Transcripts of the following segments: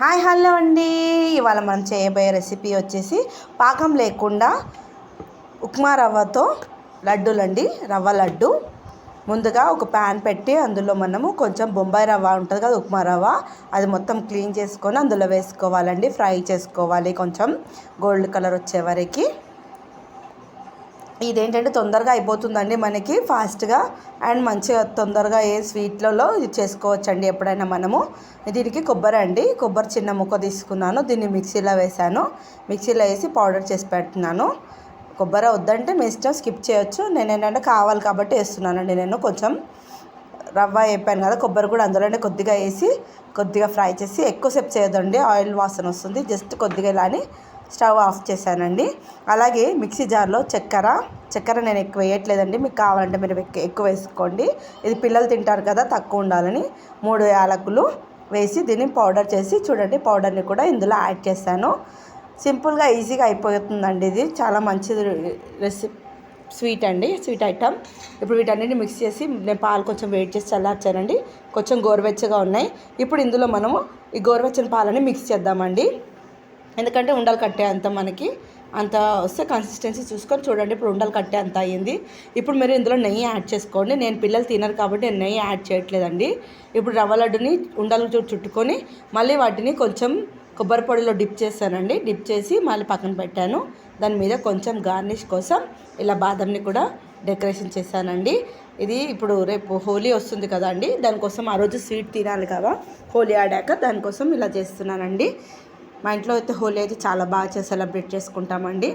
Hi hello అండి. ఇవాళ మనం చేయబోయే రెసిపీ వచ్చేసి పాకం లేకుండా ఉప్మా రవ్వతో లడ్డూలండి. రవ్వ లడ్డు. ముందుగా ఒక ప్యాన్ పెట్టి అందులో మనము కొంచెం బొంబాయి రవ్వ ఉంటుంది కదా ఉప్మా రవ్వ. అది మొత్తం క్లీన్ చేసుకొని అందులో వేసుకోవాలండి. ఫ్రై చేసుకోవాలి కొంచెం. గోల్డ్ కలర్ వచ్చే వరకు. ఇదేంటంటే తొందరగా అయిపోతుందండి మనకి ఫాస్ట్గా అండ్ మంచిగా తొందరగా ఏ స్వీట్లలో ఇది చేసుకోవచ్చండి ఎప్పుడైనా మనము. దీనికి కొబ్బరి అండి. కొబ్బరి చిన్న ముక్క తీసుకున్నాను. దీన్ని మిక్సీలో వేసాను. మిక్సీలో వేసి పౌడర్ చేసి పెడుతున్నాను. కొబ్బరి వద్దంటే మీ ఇష్టం స్కిప్ చేయొచ్చు. నేను ఏంటంటే కావాలి కాబట్టి వేస్తున్నానండి నేను. కొంచెం రవ్వ వేపాను కదా కొబ్బరి కూడా అందులోనే కొద్దిగా వేసి కొద్దిగా ఫ్రై చేసి ఎక్కువసేపు చేయదండి ఆయిల్ వాసన వస్తుంది. జస్ట్ కొద్దిగా ఇలా అని స్టవ్ ఆఫ్ చేశానండి. అలాగే మిక్సీ జార్లో చక్కెర. చక్కెర నేను ఎక్కువ వేయట్లేదండి. మీకు కావాలంటే మీరు ఎక్కువ వేసుకోండి. ఇది పిల్లలు తింటారు కదా తక్కువ ఉండాలని. మూడు యాలకులు వేసి దీన్ని పౌడర్ చేసి చూడండి పౌడర్ని కూడా ఇందులో యాడ్ చేశాను. సింపుల్గా ఈజీగా అయిపోతుందండి ఇది. చాలా మంచిది రెసిపీ స్వీట్ అండి స్వీట్ ఐటమ్. ఇప్పుడు వీటన్నిటిని మిక్స్ చేసి నేను పాలు కొంచెం వెయిట్ చేసి చల్లార్చానండి. కొంచెం గోరువెచ్చగా ఉన్నాయి. ఇప్పుడు ఇందులో మనము ఈ గోరువెచ్చని పాలని మిక్స్ చేద్దామండి. ఎందుకంటే ఉండలు కట్టే అంత మనకి అంత వస్తే కన్సిస్టెన్సీ చూసుకొని చూడండి. ఇప్పుడు ఉండలు కట్టే అంత అయ్యింది. ఇప్పుడు మీరు ఇందులో నెయ్యి యాడ్ చేసుకోండి. నేను పిల్లలు తినరు కాబట్టి నేను నెయ్యి యాడ్ చేయట్లేదండి. ఇప్పుడు రవ్వ లడ్డుని ఉండలు చుట్టుకొని మళ్ళీ వాటిని కొంచెం కొబ్బరి పొడిలో డిప్ చేశానండి. డిప్ చేసి మళ్ళీ పక్కన పెట్టాను. దాని మీద కొంచెం గార్నిష్ కోసం ఇలా బాదంని కూడా డెకరేషన్ చేశానండి. ఇది ఇప్పుడు రేపు హోలీ వస్తుంది కదా అండి దానికోసం ఆ రోజు స్వీట్ తినాలి కదా. హోలీ ఆడాక దానికోసం ఇలా చేస్తున్నానండి. మా ఇంట్లో అయితే హోలీ అయితే చాలా బాగా సెలబ్రేట్ చేసుకుంటామండి.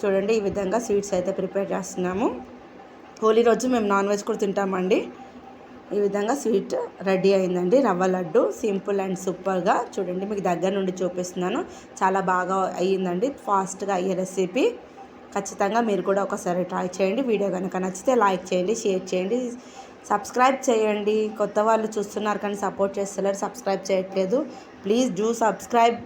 చూడండి ఈ విధంగా స్వీట్స్ అయితే ప్రిపేర్ చేస్తున్నాము. హోలీ రోజు మేము నాన్ వెజ్ కూడా తింటామండి. ఈ విధంగా స్వీట్ రెడీ అయిందండి. రవ్వ లడ్డు సింపుల్ అండ్ సూపర్గా. చూడండి మీకు దగ్గర నుండి చూపిస్తున్నాను. చాలా బాగా అయ్యిందండి. ఫాస్ట్గా అయ్యే రెసిపీ. ఖచ్చితంగా మీరు కూడా ఒకసారి ట్రై చేయండి. వీడియో కనుక నచ్చితే లైక్ చేయండి షేర్ చేయండి. సబ్స్క్రైబ్ చేయండి. కొత్త వాళ్ళు చూస్తున్నారు కానీ సపోర్ట్ చేస్తలేరు. సబ్స్క్రైబ్ చేయట్లేదు. Please do subscribe.